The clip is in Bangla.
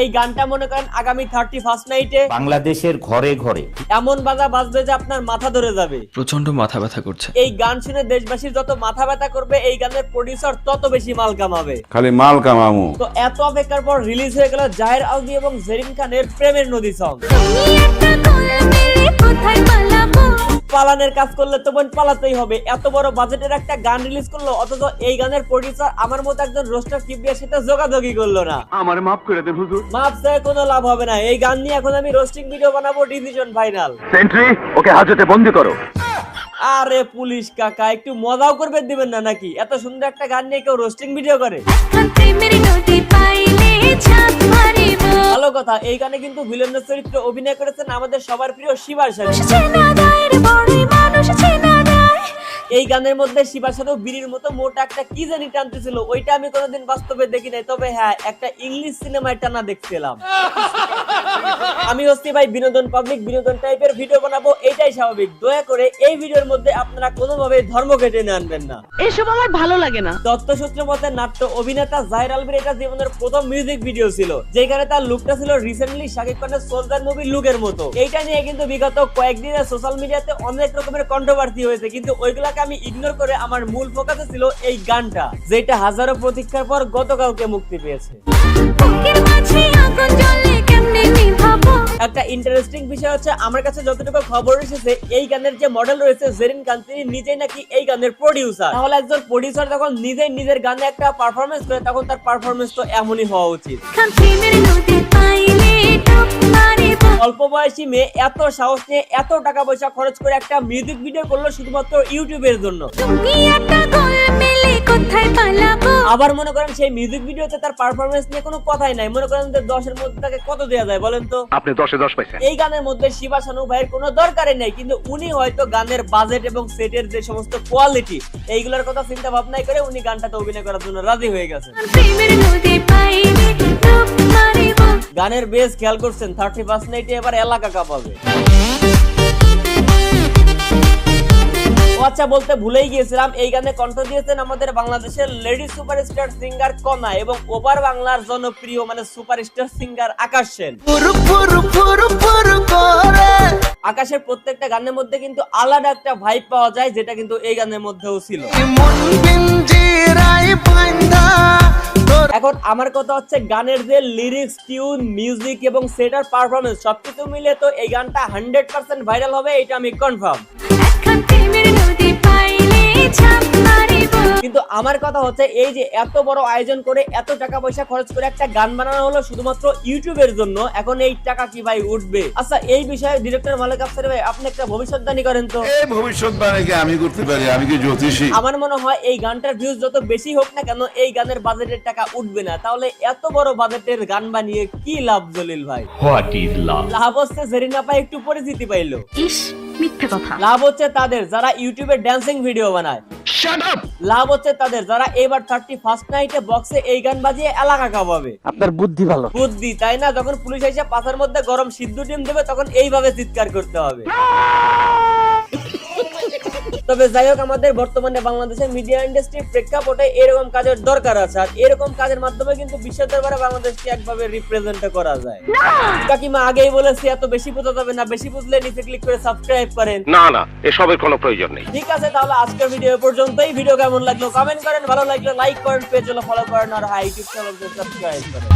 এই গানটা মনে করেন আগামী থার্টি ফার্স্ট নাইটে বাংলাদেশের ঘরে ঘরে। এমন বাজা বাজবে যে আপনার মাথা ধরে যাবে। প্রচণ্ড মাথা ব্যথা করছে। এই গান শুনে দেশবাসীর যত মাথা ব্যথা করবে এই গানের প্রডিউসার তত বেশি মাল কামাবে। খালি মাল কামামু। তো এত অপেক্ষার পর রিলিজ হয়ে গেল জাহের আলদি এবং জেরিন খানের প্রেমের নদী সং পালানের কাজ করলে তো বোন পালাতেই হবে। এত বড় বাজেটের একটা গান রিলিজ করল অথচ এই গানের প্রডিউসার আমার মতো একজন রোস্টার কিবরিয়ার সাথে যোগাযোগই করল না। আমার মাফ করে দেন হুজুর। মাপ চাই কোনো লাভ হবে না। এই গান নিয়ে এখন আমি রোস্টিং ভিডিও বানাবো ডিসিশন ফাইনাল সেন্ট্রি ওকে হাজতে বন্দি করো। আরে পুলিশ কাকা একটু মজাও করবে দিবেন না নাকি? এত সুন্দর একটা গান নিয়ে কেউ রোস্টিং ভিডিও করে। ভালো কথা এই গানে কিন্তু ভিলেনের চরিত্রে অভিনয় করেছেন আমাদের সবার প্রিয় শিবার সাথে গানের মধ্যে শিবার সাথেও বিড়ির মতো মোটা একটা কি জানি টানতেছিল, ওইটা আমি কোনোদিন বাস্তবে দেখি নাই। তবে হ্যাঁ একটা ইংলিশ সিনেমায় টানা দেখছিলাম। আমি হচ্ছি ভাই বিনোদন পাবলিক বিনোদন টাইপের ভিডিও বানাবো এটাই স্বাভাবিক। দয়া করে এই ভিডিওর মধ্যে আপনারা কোনোভাবে ধর্ম কেটে নিয়ে আনবেন না। এসব আমার ভালো লাগে না। তথ্যসূত্র মতে নাট্য অভিনেতা জাহির আলমের এটা জীবনের প্রথম মিউজিক ভিডিও ছিল যেখানে তার লুকটা ছিল রিসেন্টলি শাকিব খানের সোলজার মুভির লুকের মতো। এইটা নিয়ে কিন্তু বিগত কয়েকদিনে সোশ্যাল মিডিয়াতে অনেক রকমের কন্ট্রোভার্সি হয়েছে কিন্তু ওইগুলাকে আমি ইগনোর করে আমার মূল ফোকাসে ছিল এই গানটা যেটা হাজারো প্রতীক্ষার পর গতকালকে মুক্তি পেয়েছে। একটা ইন্টারেস্টিং বিষয় হচ্ছে, আমার কাছে যতটুকু খবর এসেছে, এই গানের যে মডেল রয়েছে, জেরিন খান, তিনি নিজেই নাকি এই গানের প্রডিউসার তাহলে একজন প্রডিউসার যখন নিজেই নিজের গানে একটা পারফরমেন্স করে, তখন তার পারফরমেন্স তো এমনই হওয়া উচিত। অল্প বয়সী মেয়ে এত সাহস নিয়ে এত টাকা পয়সা খরচ করে একটা মিউজিক ভিডিও করল শুধুমাত্র ইউটিউবের জন্য। কোথায় পালাবো? আবার মনে করেন সেই মিউজিক ভিডিওতে তার পারফরমেন্স নিয়ে কোনো কথাই নাই। মনে করেন যে দশের মধ্যে তাকে কত দেওয়া যায় বলেন তো? আপনি দশে দশ পাইছেন। এই গানের মধ্যে শিবা শানু ভাইয়ের কোনো দরকারই নেই কিন্তু উনি হয়তো গানের বাজেট এবং সেটের যে সমস্ত কোয়ালিটি এইগুলোর কথা চিন্তা ভাবনাই করে উনি গানটাতে অভিনয় করার জন্য রাজি হয়ে গেছেন। প্রেমের নদী পাইলে ডুব মারিব গানের বেস খেয়াল করছেন থার্টি ফার্স্ট নাইটে এবার এলাকা কাঁপাবে আচ্ছা বলতে ভুলেই গিয়েছিলাম। এই গানে কণ্ঠ দিয়েছেন আমাদের বাংলাদেশের লেডি সুপারস্টার সিঙ্গার কনা এবং ওভার বাংলার জনপ্রিয় মানে সুপারস্টার সিঙ্গার আকাশ সেন। আকাশের প্রত্যেকটা গানের মধ্যে কিন্তু আলাদা একটা ভাইব পাওয়া যায় যেটা কিন্তু এই গানের মধ্যেও ছিল। এখন আমার কথা হচ্ছে গানের যে লিরিক্স টিউন মিউজিক এবং সেটার পারফরমেন্স সবকিছু মিলে তো এই গানটা হান্ড্রেড পার্সেন্ট ভাইরাল হবে এটা আমি কনফার্ম কিন্তু আমার কথা হচ্ছে এই যে এত বড় আয়োজন করে এত টাকা পয়সা খরচ করে একটা গান বানানো হলো শুধুমাত্র ইউটিউবের জন্য এখন এই টাকা কি ভাই উঠবে? আচ্ছা এই বিষয়ে ডিরেক্টর মালিক আফসার ভাই আপনি একটা ভবিষ্যৎবাণী করেন তো। এই ভবিষ্যৎবাণী কি আমি করতে পারি? আমি কি জ্যোতিষী? আমার মনে হয় এই গানটার ভিউজ যত বেশি হোক না কেন এই গানের বাজেটের টাকা উঠবে না। তাহলে এত বড় বাজেটের গান বানিয়ে কি লাভ জলিল ভাই? হোয়াট ইজ লাভ লাভ হচ্ছে জেরিনা পাই একটু পরিচিতি পাইলো। ইস মিথ্যে কথা। লাভ হচ্ছে তাদের যারা ইউটিউবে ড্যান্সিং ভিডিও বানায়। লাভ হচ্ছে তাদের যারা এবার থার্টি ফার্স্ট নাইটে বক্সে এই গান বাজিয়ে এলাকা কাঁপাবে। আপনার বুদ্ধি ভালো। বুদ্ধি তাই না? যখন পুলিশ এসে পাশের মধ্যে গরম সিদ্ধ ডিম দেবে তখন এইভাবে চিৎকার করতে হবে। তবে যাই হোক আমাদের বর্তমানে বাংলাদেশের মিডিয়া ইন্ডাস্ট্রির প্রেক্ষাপটে এরকম কাজের দরকার আছে। আর এরকম কাজের মাধ্যমে কিন্তু বিশ্ব দরবারে বাংলাদেশকে একভাবে রিপ্রেজেন্ট করা যায়। কাকিমা আগেই বলেছি এত বেশি বোঝা যাবে না। বেশি বুঝলে নিচে ক্লিক করে সাবস্ক্রাইব করেন। না না এসবের কোনো প্রয়োজন নেই। ঠিক আছে তাহলে আজকের ভিডিও পর্যন্তই। ভিডিও কেমন লাগল কমেন্ট করেন। ভালো লাগলে লাইক করেন পেজ হলো ফলো করেন আর হাই ইউটিউব চ্যানেলকে সাবস্ক্রাইব করেন।